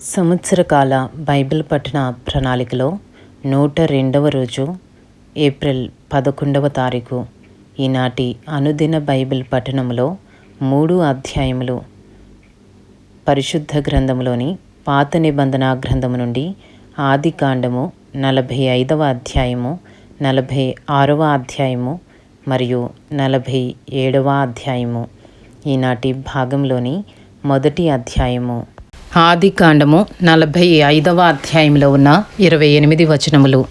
సంవత్సరకాల Bible పఠన ప్రణాళికలో నూట రెండవ రోజు ఏప్రిల్ పదకొండవ తారీఖు ఈనాటి అనుదిన బైబిల్ పఠనంలో మూడు అధ్యాయములు. పరిశుద్ధ గ్రంథంలోని పాత నిబంధన గ్రంథము నుండి ఆది కాండము నలభై ఐదవ అధ్యాయము నలభై ఆరవ అధ్యాయము మరియు నలభై ఏడవ అధ్యాయము. ఈనాటి భాగంలోని మొదటి అధ్యాయము. ఆది కాండము నలభై ఐదవ అధ్యాయంలో ఉన్న ఇరవై ఎనిమిది వచనములు.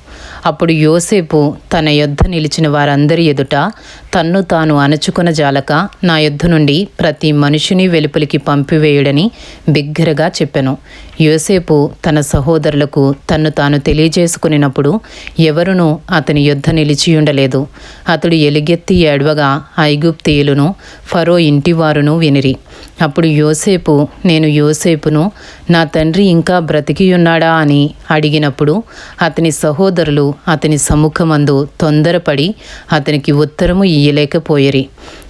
అప్పుడు యోసేపు తన యొద్ద నిలిచిన వారందరి ఎదుట తన్ను తాను అణచుకొన జాలక నా యొద్ద నుండి ప్రతి మనుషుని వెలుపలికి పంపివేయుడని బిగ్గరగా చెప్పెను. యోసేపు తన సహోదరులకు తన్ను తాను తెలియజేసుకునినప్పుడు ఎవరునూ అతని యొద్ద నిలిచి ఉండలేదు. అతడు ఎలుగెత్తి ఏడవగా ఐగుప్తీయులను ఫరో ఇంటివారును వినిరి. అప్పుడు యోసేపు నేను యోసేపును నా తండ్రి ఇంకా బ్రతికియున్నాడా? అని అడిగినప్పుడు అతని సహోదరులు అతని సముఖమందు తొందరపడి అతనికి ఉత్తరము ఇయ్యలేకపోయిరి.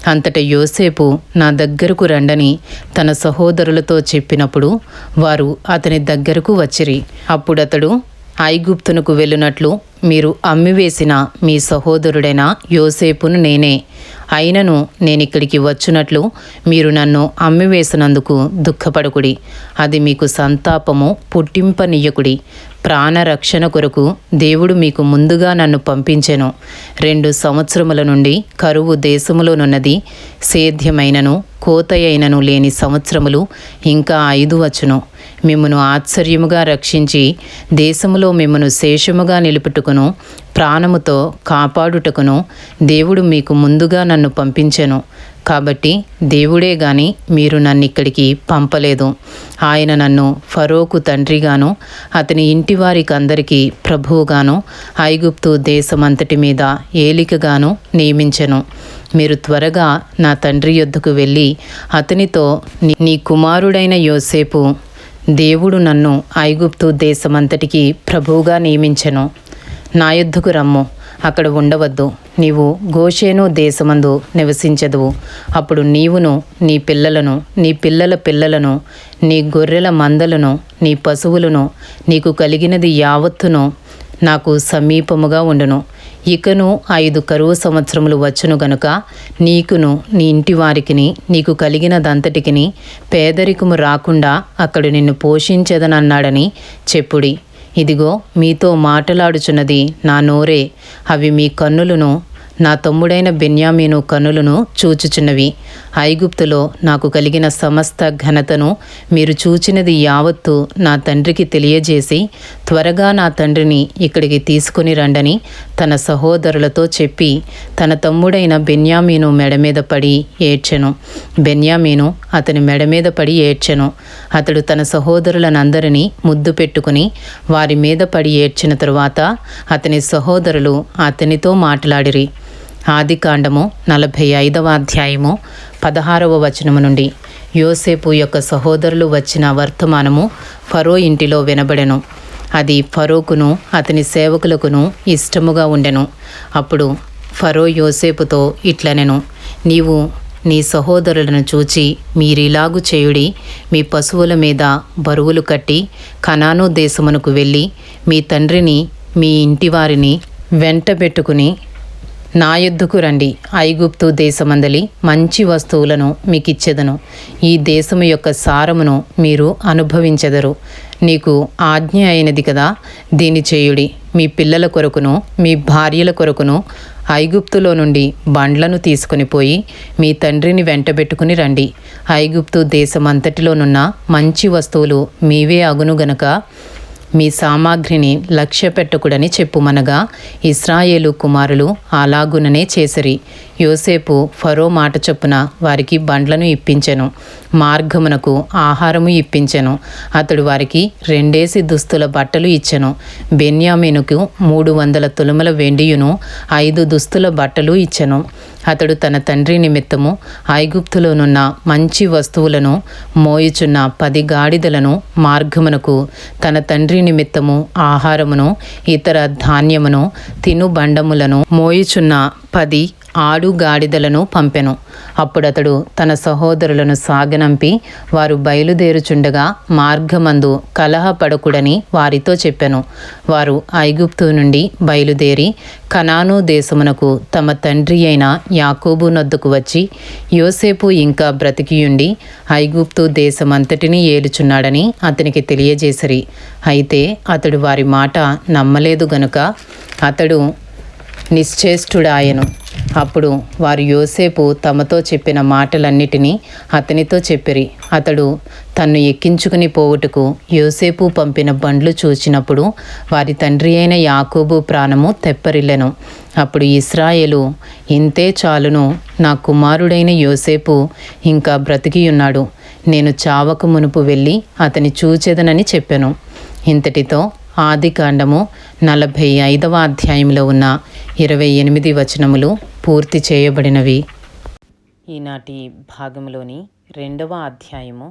అంతట యోసేపు నా దగ్గరకు రండని తన సహోదరులతో చెప్పినప్పుడు వారు అతని దగ్గరకు వచ్చిరి. అప్పుడతడు ఐగుప్తునకు వెళ్ళినట్లు మీరు అమ్మివేసిన మీ సహోదరుడైన యోసేపును నేనే. అయినను నేనిక్కడికి వచ్చునట్లు మీరు నన్ను అమ్మివేసినందుకు దుఃఖపడకుడి. అది మీకు సంతాపము పుట్టింపనీయకుడి ప్రాణరక్షణ కొరకు దేవుడు మీకు ముందుగా నన్ను పంపించెను. రెండు సంవత్సరముల నుండి కరువు దేశములోనున్నది సేద్యమైనను కోతయైనను లేని సంవత్సరములు ఇంకా ఐదు వచ్చును. మిమ్మను ఆశ్చర్యముగా రక్షించి దేశములో మిమ్మను శేషముగా నిలుపుటకును ప్రాణముతో కాపాడుటకును దేవుడు మీకు ముందుగా నన్ను పంపించెను. కాబట్టి దేవుడే గాని మీరు నన్ను ఇక్కడికి పంపలేదు. ఆయన నన్ను ఫరోకు తండ్రిగాను అతని ఇంటి వారికి అందరికీ ప్రభువుగాను ఐగుప్తు దేశమంతటి మీద ఏలికగాను నియమించెను. మీరు త్వరగా నా తండ్రి యొద్దకు వెళ్ళి అతనితో నీ కుమారుడైన యోసేపు దేవుడు నన్ను ఐగుప్తు దేశమంతటికి ప్రభువుగా నియమించెను. నా యుద్ధకు రమ్ము. అక్కడ ఉండవద్దు. నీవు గోషేను దేశమందు నివసించదువు. అప్పుడు నీవును నీ పిల్లలను నీ పిల్లల పిల్లలను నీ గొర్రెల మందలను నీ పశువులను నీకు కలిగినది యావత్తును నాకు సమీపముగా ఉండును. ఇకను ఐదు కరువు సంవత్సరములు వచ్చును గనుక నీకును నీ ఇంటి వారికిని నీకు కలిగినదంతటికిని పేదరికము రాకుండా అక్కడు నిన్ను పోషించదనన్నాడని చెప్పుడి. ఇదిగో మీతో మాటలాడుచున్నది నా నోరే. అవి మీ కన్నులను నా తమ్ముడైన బెన్యామీను కనులను చూచుచున్నవి. ఐగుప్తులో నాకు కలిగిన సమస్త ఘనతను మీరు చూచినది యావత్తు నా తండ్రికి తెలియజేసి త్వరగా నా తండ్రిని ఇక్కడికి తీసుకుని రండని తన సహోదరులతో చెప్పి తన తమ్ముడైన బెన్యామీను మెడ మీద పడి ఏడ్చెను. బెన్యామీను అతని మెడ మీద పడి ఏడ్చెను. అతడు తన సహోదరులనందరినీ ముద్దు పెట్టుకుని వారి మీద పడి ఏడ్చిన తరువాత అతని సహోదరులు అతనితో మాట్లాడిరి. ఆదికాండము నలభై ఐదవ అధ్యాయము పదహారవ వచనము నుండి యోసేపు యొక్క సహోదరులు వచ్చిన వర్తమానము ఫరో ఇంటిలో వినబడెను. అది ఫరోకును అతని సేవకులకును ఇష్టముగా ఉండెను. అప్పుడు ఫరో యోసేపుతో ఇట్లనెను నీవు నీ సహోదరులను చూచి మీరిలాగు చేయుడి మీ పశువుల మీద బరువులు కట్టి కనాను దేశమునకు వెళ్ళి మీ తండ్రిని మీ ఇంటివారిని వెంటబెట్టుకుని నా యుద్ధకు రండి. ఐగుప్తు దేశమందలి మంచి వస్తువులను మీకిచ్చెదను. ఈ దేశము యొక్క సారమును మీరు అనుభవించెదరు. నీకు ఆజ్ఞ అయినది కదా దీని చేయుడి. మీ పిల్లల కొరకును మీ భార్యల కొరకును ఐగుప్తులో నుండి బండ్లను తీసుకుని పోయి మీ తండ్రిని వెంటబెట్టుకుని రండి. ఐగుప్తు దేశమంతటిలోనున్న మంచి వస్తువులు మీవే అగును గనక మీ సామాగ్రిని లక్ష్య పెట్టకుడని చెప్పుమనగా ఇస్రాయేలు కుమారులు అలాగుననే చేసిరి. యోసేపు ఫరో మాట చొప్పున వారికి బండ్లను ఇప్పించెను మార్గమునకు ఆహారము ఇప్పించెను. అతడు వారికి రెండేసి దుస్తుల బట్టలు ఇచ్చెను. బెన్యామీనుకు మూడు వందల తులముల వెండియును ఐదు దుస్తుల బట్టలు ఇచ్చెను. అతడు తన తండ్రి నిమిత్తము ఐగుప్తులోనున్న మంచి వస్తువులను మోయుచున్న పది గాడిదలను మార్గమునకు తన తండ్రి నిమిత్తము ఆహారమును ఇతర ధాన్యమును తినుబండములను మోయుచున్న పది ఆడు గాడిదలను పంపెను. అప్పుడతడు తన సహోదరులను సాగనంపి వారు బయలుదేరుచుండగా మార్గమందు కలహపడకుడని వారితో చెప్పెను. వారు ఐగుప్తు నుండి బయలుదేరి కనాను దేశమునకు తమ తండ్రి అయిన యాకోబు నొద్దకు వచ్చి యోసేపు ఇంకా బ్రతికియుండి ఐగుప్తు దేశమంతటిని ఏలుచున్నాడని అతనికి తెలియజేసిరి. అయితే అతడు వారి మాట నమ్మలేదు గనుక అతడు నిశ్చేష్టుడాయను. అప్పుడు వారు యోసేపు తమతో చెప్పిన మాటలన్నిటినీ అతనితో చెప్పిరి. అతడు తన్ను ఎక్కించుకుని పోవుటకు యోసేపు పంపిన బండ్లు చూచినప్పుడు వారి తండ్రి అయిన యాకోబు ప్రాణము తెప్పరిల్లెను. అప్పుడు ఇస్రాయేలు ఇంతే చాలును నా కుమారుడైన యోసేపు ఇంకా బ్రతికియున్నాడు. నేను చావక మునుపు వెళ్ళి అతని చూచెదనని చెప్పాను. ఇంతటితో ఆది కాండము నలభై ఐదవ అధ్యాయంలో ఉన్న ఇరవై ఎనిమిది వచనములు పూర్తి చేయబడినవి. ఈనాటి భాగంలోని రెండవ అధ్యాయము.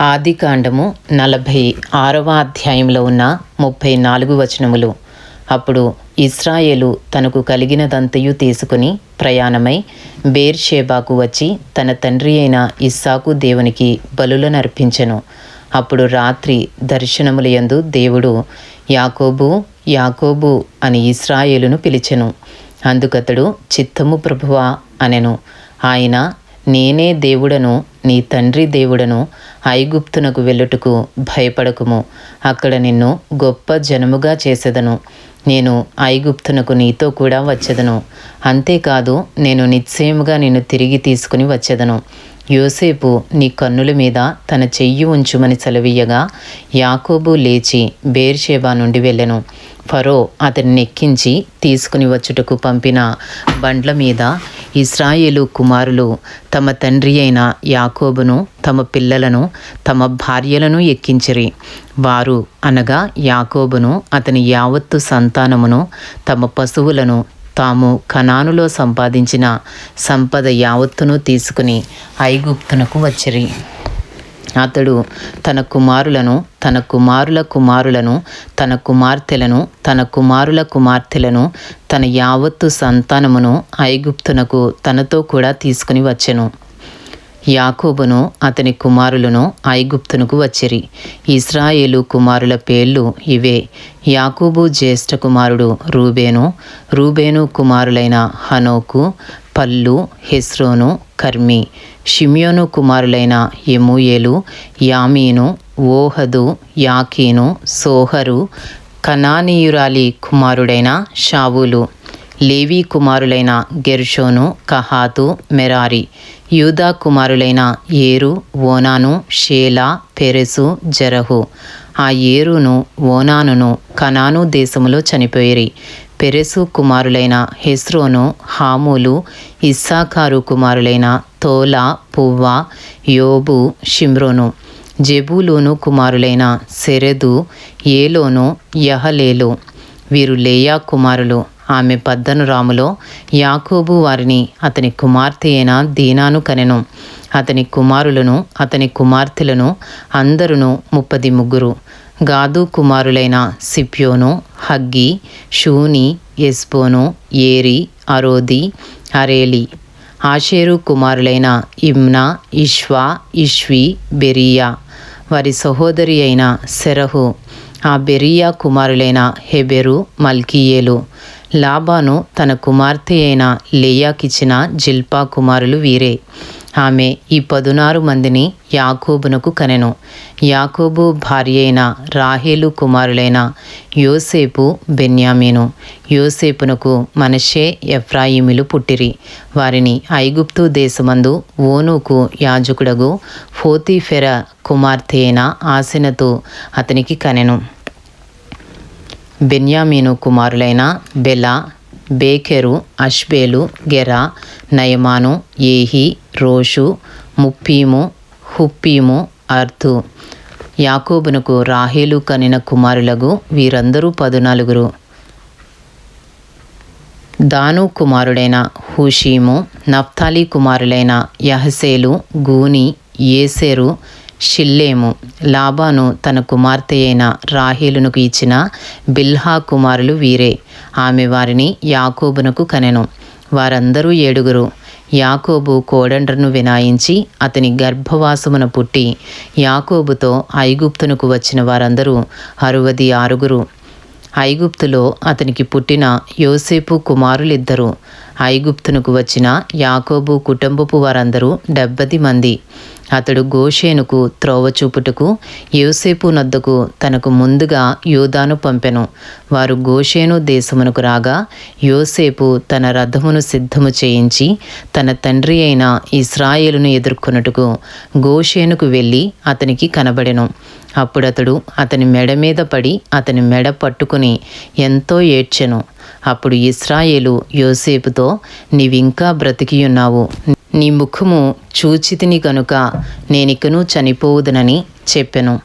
ఆది కాండము నలభై ఆరవ అధ్యాయంలో ఉన్న ముప్పై నాలుగు వచనములు. అప్పుడు ఇస్రాయేలు తనకు కలిగినదంతయు తీసుకుని ప్రయాణమై బేర్షేబాకు వచ్చి తన తండ్రి అయిన ఇస్సాకు దేవునికి బలులను అర్పించెను అప్పుడు రాత్రి దర్శనములయందు దేవుడు యాకోబు యాకోబు అని ఇస్రాయేలును పిలిచెను. అందుకతడు చిత్తము ప్రభువా అనెను. ఆయన నేనే దేవుడను నీ తండ్రి దేవుడను ఐగుప్తునకు వెళ్ళుటకు భయపడకుము. అక్కడ నిన్ను గొప్ప జనముగా చేసేదను. నేను ఐగుప్తునకు నీతో కూడా వచ్చేదను. అంతేకాదు నేను నిశ్చయముగా నిన్ను తిరిగి తీసుకుని వచ్చేదను. యోసేపు నీ కన్నుల మీద తన చెయ్యి ఉంచుమని సెలవీయగా యాకోబు లేచి బేర్షేబా నుండి వెళ్ళెను. ఫరో అతన్ని నెక్కించి తీసుకుని వచ్చుటకు పంపిన బండ్ల మీద ఇస్రాయేలు కుమారులు తమ తండ్రి అయిన యాకోబును తమ పిల్లలను తమ భార్యలను ఎక్కించిరి. వారు అనగా యాకోబును అతని యావత్తు సంతానమును తమ పశువులను తాము కనానులో సంపాదించిన సంపద యావత్తును తీసుకుని ఐగుప్తునకు వచ్చిరి. అతడు తన కుమారులను తన కుమారుల కుమారులను తన కుమార్తెలను తన కుమారుల కుమార్తెలను తన యావత్తు సంతానమును ఐగుప్తునకు తనతో కూడా తీసుకుని వచ్చెను. యాకోబును అతని కుమారులను ఐగుప్తునకు వచ్చిరి. ఇస్రాయేలు కుమారుల పేర్లు ఇవే. యాకోబు జ్యేష్ఠ కుమారుడు రూబేను రూబేను కుమారులైన హనోకు పల్లు హెస్రోను కర్మి షిమ్యోను కుమారులైన ఎమూయేలు యామీను ఓహదు యాకీను సోహరు కనానీయురాలి కుమారుడైన షావులు లేవీ కుమారులైన గెర్షోను కహాతు మెరారి యూదా కుమారులైన ఏరు ఓనాను షేలా పెరెసు జరహు. ఆ ఏరును ఓనానును కనాను దేశములో చనిపోయిరి. పెరెసు కుమారులైన హెస్రోను హామూలు ఇస్సాకారు కుమారులైన తోలా పువ్వ యోబు షిమ్రోను జెబూలోను కుమారులైన సెరెదు ఏలోను యహలేలు. వీరు లేయా కుమారులు. ఆమె పద్దనురాములో యాకోబు వారిని అతని కుమార్తె అయిన దీనాను కనెను. అతని కుమారులను అతని కుమార్తెలను అందరును ముప్పది ముగ్గురు. గాదు కుమారులైన సిప్యోను Haggi Shuni Ezbon Eri Arodi Areli Asher కుమారులైన Imnah Ishvah Ishvi Beriah. వారి సహోదరి అయిన సెరహు. ఆ బెరియా కుమారులైన హెబెరు మల్కీయేలు. లాబాను తన కుమార్తె అయిన లేయాకిచ్చిన జిల్పా కుమారులు వీరే. ఆమె ఈ పదునారు మందిని యాకోబునకు కనెను. యాకోబు భార్య అయిన రాహేలు కుమారులైన యోసేపు బెన్యామీను. యోసేపునకు మనషే ఎఫ్రాయిమిలు పుట్టిరి. వారిని ఐగుప్తు దేశమందు ఓనుకు యాజకుడగు ఫోతిఫెర కుమార్తె అయిన ఆసెనతో అతనికి కనెను. బెన్యామీను కుమారులైన బెలా బేకెరు అష్బేలు గెరా నయమాను ఏహి రోషు ముప్పీము హుప్పీము అర్థు యాకోబునకు రాహేలు కనిన కుమారులగు వీరందరూ పదునాలుగురు. దాను కుమారుడైన హుషీము నఫ్తాలి కుమారులైన యహసేలు గూని ఏసేరు షిల్లేము. లాబాను తన కుమార్తె అయిన రాహీలునకు ఇచ్చిన బిల్హా కుమారులు వీరే. ఆమె వారిని యాకోబునకు కనెను. వారందరూ ఏడుగురు. యాకోబు కోడండ్రను వినాయించి అతని గర్భవాసమున పుట్టి యాకోబుతో ఐగుప్తునకు వచ్చిన వారందరూ అరువది ఆరుగురు. ఐగుప్తులో అతనికి పుట్టిన యోసేపు కుమారులిద్దరు. ఐగుప్తునకు వచ్చిన యాకోబు కుటుంబపు వారందరూ డెబ్బది మంది. అతడు గోషేనుకు త్రోవ చూపుటకు యోసేపు నద్దకు తనకు ముందుగా యూదాను పంపెను. వారు గోషేను దేశమునకు రాగా యోసేపు తన రథమును సిద్ధము చేయించి తన తండ్రి అయిన ఇస్రాయేలును ఎదుర్కొనుటకు గోషేనుకు వెళ్ళి అతనికి కనబడెను. అప్పుడతడు అతని మెడ మీద పడి అతని మెడ పట్టుకుని ఎంతో ఏడ్చెను. అప్పుడు ఇస్రాయేలు యోసేపుతో నీవింకా బ్రతికియున్నావు. నీ ముఖము చూచితిని కనుక నేనికను చనిపోవుదనని చెప్పెను.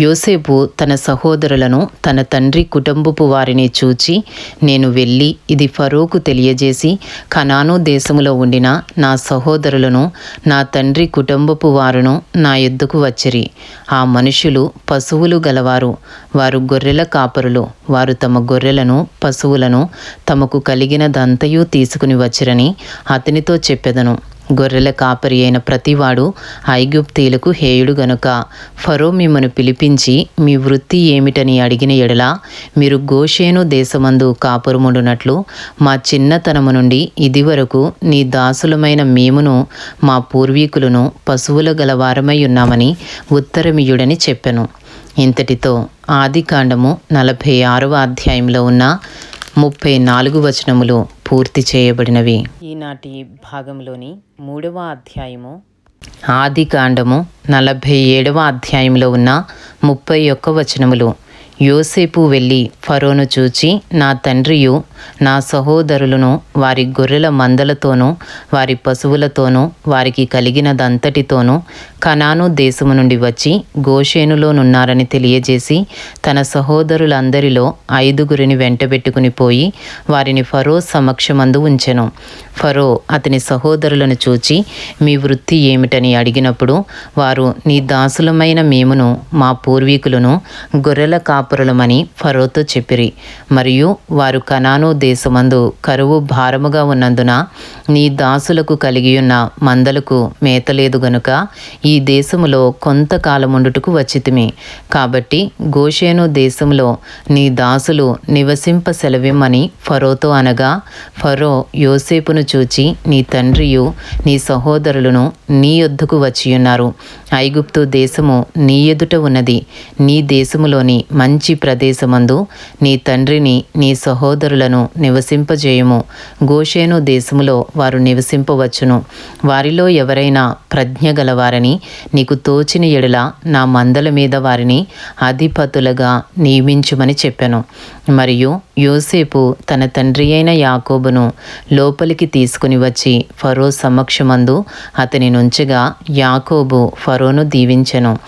యోసేపు తన సహోదరులను తన తండ్రి కుటుంబపు వారిని చూచి నేను వెళ్ళి ఇది ఫరోకు తెలియజేసి కనాను దేశములో ఉండిన నా సహోదరులను నా తండ్రి కుటుంబపు వారును నా ఎద్దుకు వచ్చిరి. ఆ మనుషులు పశువులు గలవారు. వారు గొర్రెల కాపరులు. వారు తమ గొర్రెలను పశువులను తమకు కలిగినదంతయు తీసుకుని వచ్చిరని అతనితో చెప్పెదను. గొర్రెల కాపరి అయిన ప్రతివాడు ఐగుప్తీలకు హేయుడు గనుక ఫరో మిమ్మను పిలిపించి మీ వృత్తి ఏమిటని అడిగిన ఎడల మీరు గోషేను దేశమందు కాపురముడునట్లు మా చిన్నతనము నుండి ఇదివరకు నీ దాసులమైన మేమును మా పూర్వీకులను పశువుల గలవారమై ఉన్నామని ఉత్తరమియుడని చెప్పెను. ఇంతటితో ఆదికాండము నలభై ఆరవ అధ్యాయంలో ఉన్న ముప్పై నాలుగు వచనములు పూర్తి చేయబడినవి. ఈనాటి భాగంలోని మూడవ అధ్యాయము ఆది కాండము నలభై ఏడవ అధ్యాయంలో ఉన్న ముప్పై ఒక్క వచనములు. యోసేపు వెళ్ళి ఫరోను చూచి నా తండ్రియు నా సహోదరులను వారి గొర్రెల మందలతోనూ వారి పశువులతోనూ వారికి కలిగినదంతటితోనూ కనాను దేశము నుండి వచ్చి గోషేనులోనున్నారని తెలియజేసి తన సహోదరులందరిలో ఐదుగురిని వెంటబెట్టుకుని పోయి వారిని ఫరో సమక్షమందు ఉంచెను. ఫరో అతని సహోదరులను చూచి మీ వృత్తి ఏమిటని అడిగినప్పుడు వారు నీ దాసులమైన మేమును మా పూర్వీకులను గొర్రెల కాపురులమని ఫరోతో చెప్పిరి. మరియు వారు కనాను దేశమందు కరువు భారముగా ఉన్నందున నీ దాసులకు కలిగియున్న మందలకు మేతలేదు గనుక ఈ దేశములో కొంతకాలముండుటకు వచ్చితిమి. కాబట్టి గోషేను దేశంలో నీ దాసులు నివసింప సెలవిమ్మని ఫరోతో అనగా ఫరో యోసేపును చూచి నీ తండ్రియు నీ సహోదరులను నీ యొద్దకు వచ్చియున్నారు. ఐగుప్తు దేశము నీ ఎదుట ఉన్నది. నీ దేశములోని మంచి మంచి ప్రదేశమందు నీ తండ్రిని నీ సహోదరులను నివసింపజేయుము. గోషేను దేశములో వారు నివసింపవచ్చును. వారిలో ఎవరైనా ప్రజ్ఞ గలవారని నీకు తోచిన ఎడల నా మందల మీద వారిని అధిపతులుగా నియమించుమని చెప్పాను. మరియు యోసేపు తన తండ్రి అయిన యాకోబును లోపలికి తీసుకుని వచ్చి ఫరో సమక్షమందు అతని నుంచగా యాకోబు ఫరోను దీవించెను.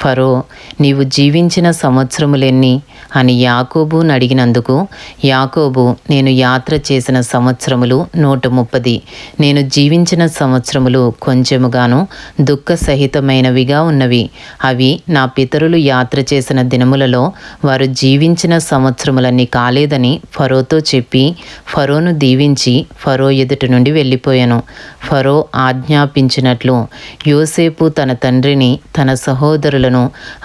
ఫరో నీవు జీవించిన సంవత్సరములెన్ని? అని యాకోబును అడిగినందుకు యాకోబు నేను యాత్ర చేసిన సంవత్సరములు నూట ముప్పది. నేను జీవించిన సంవత్సరములు కొంచెముగాను దుఃఖ సహితమైనవిగా ఉన్నవి. అవి నా పితరులు యాత్ర చేసిన దినములలో వారు జీవించిన సంవత్సరములన్నీ కాలేదని ఫరోతో చెప్పి ఫరోను దీవించి ఫరో ఎదుటి నుండి వెళ్ళిపోయాను. ఫరో ఆజ్ఞాపించినట్లు యోసేపు తన తండ్రిని తన సహోదరులను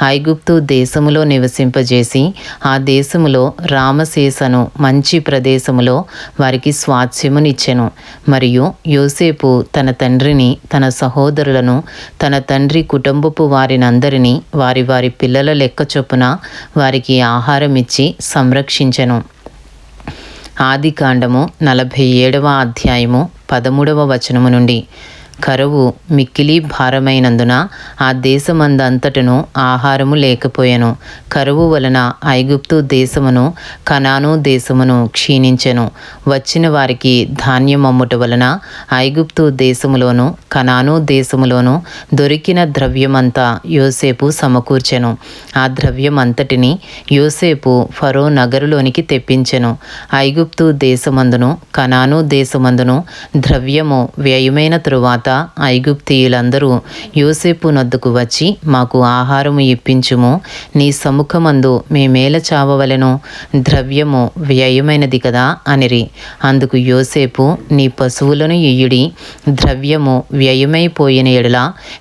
ఐగుప్తు దేశములో నివసింపజేసి ఆ దేశములో రామశేషను మంచి ప్రదేశములో వారికి స్వాస్థ్యమునిచ్చెను. మరియు యోసేపు తన తండ్రిని తన సహోదరులను తన తండ్రి కుటుంబపు వారినందరినీ వారి వారి పిల్లల లెక్క చొప్పున వారికి ఆహారం ఇచ్చి సంరక్షించెను. ఆది కాండము నలభై ఏడవ అధ్యాయము పదమూడవ వచనము నుండి. కరువు మిక్కిలి భారమైనందున ఆ దేశమందంతటను ఆహారము లేకపోయెను. కరువు వలన ఐగుప్తు దేశమును కనాను దేశమును క్షీణించెను. వచ్చిన వారికి ధాన్యం అమ్ముట వలన ఐగుప్తు దేశములోను కనాను దేశములోను దొరికిన ద్రవ్యమంతా యోసేపు సమకూర్చెను. ఆ ద్రవ్యమంతటిని యోసేపు ఫరో నగరులోనికి తెప్పించెను. ఐగుప్తు దేశమందును కనాను దేశమందును ద్రవ్యము వ్యయమైన తరువాత తరువాత ఐగుప్తియులందరూ యోసేపు నొద్దుకు వచ్చి మాకు ఆహారము ఇప్పించుము. నీ సముఖమందు మేమేల చావవలెను. ద్రవ్యము వ్యయమైనది కదా అనిరి. అందుకు యోసేపు నీ పశువులను ఇయ్యుడి. ద్రవ్యము వ్యయమైపోయిన ఎడల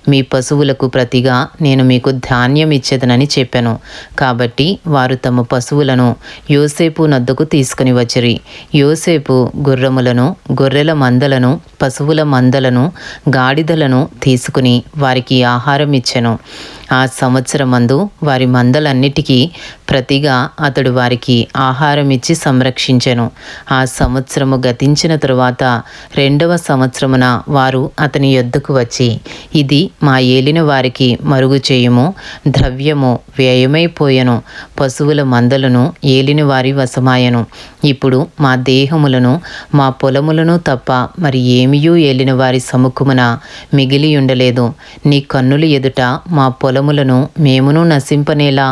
మీ పశువులకు ప్రతిగా నేను మీకు ధాన్యం ఇచ్చేదనని చెప్పాను. కాబట్టి వారు తమ పశువులను యోసేపు నద్దకు తీసుకుని వచ్చిరి. యోసేపు గుర్రములను గొర్రెల మందలను పశువుల మందలను గాడిదలను తీసుకుని వారికి ఆహారం ఇచ్చెను. ఆ సంవత్సరం మందు వారి మందలన్నిటికీ ప్రతిగా అతడు వారికి ఆహారం ఇచ్చి సంరక్షించెను. ఆ సంవత్సరము గతించిన తరువాత రెండవ సంవత్సరమున వారు అతని యొద్దకు వచ్చి ఇది మా ఏలిన వారికి మరుగు చేయుము ద్రవ్యము వ్యయమైపోయెను పశువుల మందలను ఏలిన వారి వశమాయను. ఇప్పుడు మా దేహములను మా పొలములను తప్ప మరి ఏమియూ ఏలిన వారి సముఖమున మిగిలి ఉండలేదు నీ కన్నులు ఎదుట మా పొల పొలములను మేమును నశింపనేలా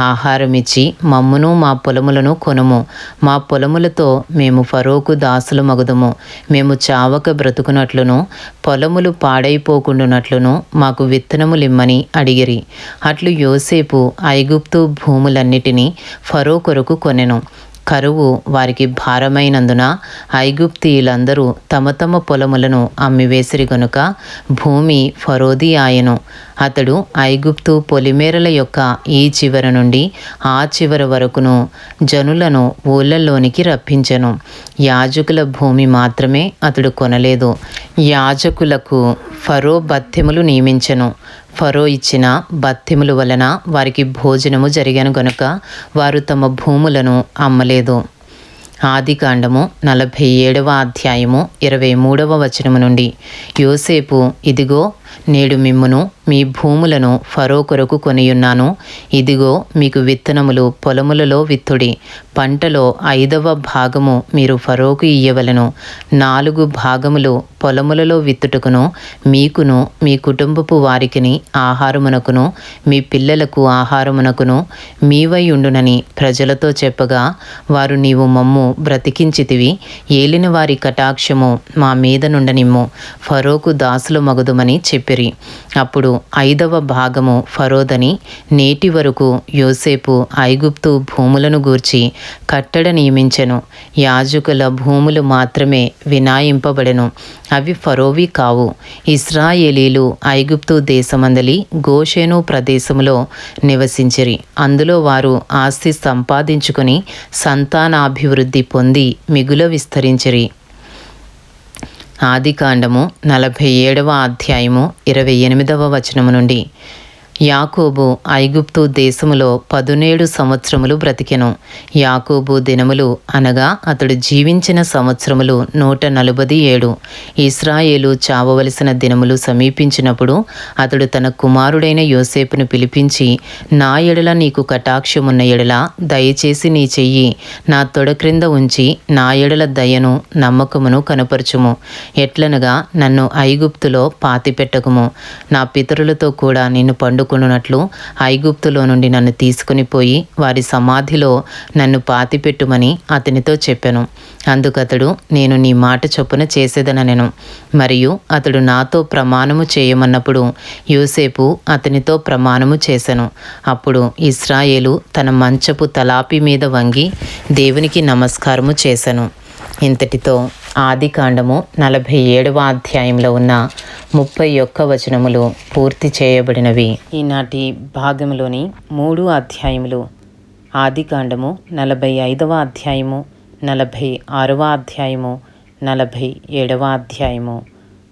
ఆహారమిచ్చి మమ్మును మా పొలములను కొనుము. మా పొలములతో మేము ఫరోకు దాసులు మగుదుము. మేము చావక బ్రతుకునట్లును పొలములు పాడైపోకుండునట్లును మాకు విత్తనములిమ్మని అడిగిరి. అట్లు యోసేపు ఐగుప్తు భూములన్నిటినీ ఫరో కొరకు కొనెను. కరువు వారికి భారమైనందున ఐగుప్తీయులందరూ తమ తమ పొలములను అమ్మివేసిరి గనుక భూమి ఫరోది ఆయను అతడు ఐగుప్తు పొలిమేరల యొక్క ఈ చివర నుండి ఆ చివర వరకును జనులను ఊళ్ళల్లోనికి రప్పించెను. యాజకుల భూమి మాత్రమే అతడు కొనలేదు. యాజకులకు ఫరో బత్యములు నియమించెను. ఫరో ఇచ్చిన బత్తిముల వలన వారికి భోజనము జరిగాను గనుక వారు తమ భూములను అమ్మలేదు. ఆది కాండము నలభై ఏడవ అధ్యాయము ఇరవై మూడవ వచనము నుండి యోసేపు ఇదిగో నేడు మిమ్మును మీ భూములను ఫరో కొరకు కొనియున్నాను. ఇదిగో మీకు విత్తనములు పొలములలో విత్తుడి. పంటలో ఐదవ భాగము మీరు ఫరోకు ఇయ్యవలను. నాలుగు భాగములు పొలములలో విత్తుటకును మీకును మీ కుటుంబపు వారికిని ఆహారమునకును మీ పిల్లలకు ఆహారమునకును మీవై ఉండునని ప్రజలతో చెప్పగా వారు నీవు మమ్ము బ్రతికించితివి. ఏలిన వారి కటాక్షము మా మీద నుండనిమ్ము. ఫరోకు దాసులు మగుదుమని చెప్పిరి. అప్పుడు ఐదవ భాగము ఫరోదని నేటి వరకు యోసేపు ఐగుప్తు భూములను గూర్చి కట్టడ నియమించెను. యాజకుల భూములు మాత్రమే వినాయింపబడెను. అవి ఫరోవి కావు. ఇస్రాయేలీలు ఐగుప్తు దేశమందలి గోషేను ప్రదేశములో నివసించిరి. అందులో వారు ఆస్తి సంపాదించుకొని సంతానాభివృద్ధి పొంది మిగుల విస్తరించిరి. ఆదికాండము నలభై ఏడవ అధ్యాయము ఇరవై ఎనిమిదవ వచనము నుండి. యాకోబు ఐగుప్తు దేశములో పదునేడు సంవత్సరములు బ్రతికెను. యాకోబు దినములు అనగా అతడు జీవించిన సంవత్సరములు నూట నలభై ఏడు. ఇస్రాయేలు చావవలసిన దినములు సమీపించినప్పుడు అతడు తన కుమారుడైన యోసేపును పిలిపించి నా ఎడల నీకు కటాక్షమున్న ఎడల దయచేసి నీ చెయ్యి నా తొడ క్రింద ఉంచి నా ఎడల దయను నమ్మకమును కనపరచుము. ఎట్లనగా నన్ను ఐగుప్తులో పాతిపెట్టకుము. నా పితరులతో కూడా నిన్ను పండు పడుకొనున్నట్లు ఐగుప్తులో నుండి నన్ను తీసుకుని పోయి వారి సమాధిలో నన్ను పాతిపెట్టుమని అతనితో చెప్పాను. అందుకతడు నేను నీ మాట చొప్పున చేసేదననెను. మరియు అతడు నాతో ప్రమాణము చేయమన్నప్పుడు యోసేపు అతనితో ప్రమాణము చేశాను అప్పుడు ఇస్రాయేలు తన మంచపు తలాపి మీద వంగి దేవునికి నమస్కారము చేశాను ఇంతటితో ఆది కాండము నలభై ఏడవ అధ్యాయంలో ఉన్న ముప్పై ఒక్క వచనములు పూర్తి చేయబడినవి. ఈనాటి భాగంలోని మూడు అధ్యాయములు ఆది కాండము నలభై ఐదవ అధ్యాయము నలభై ఆరవ అధ్యాయము నలభై ఏడవ అధ్యాయము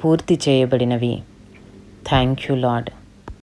పూర్తి చేయబడినవి. Thank you lord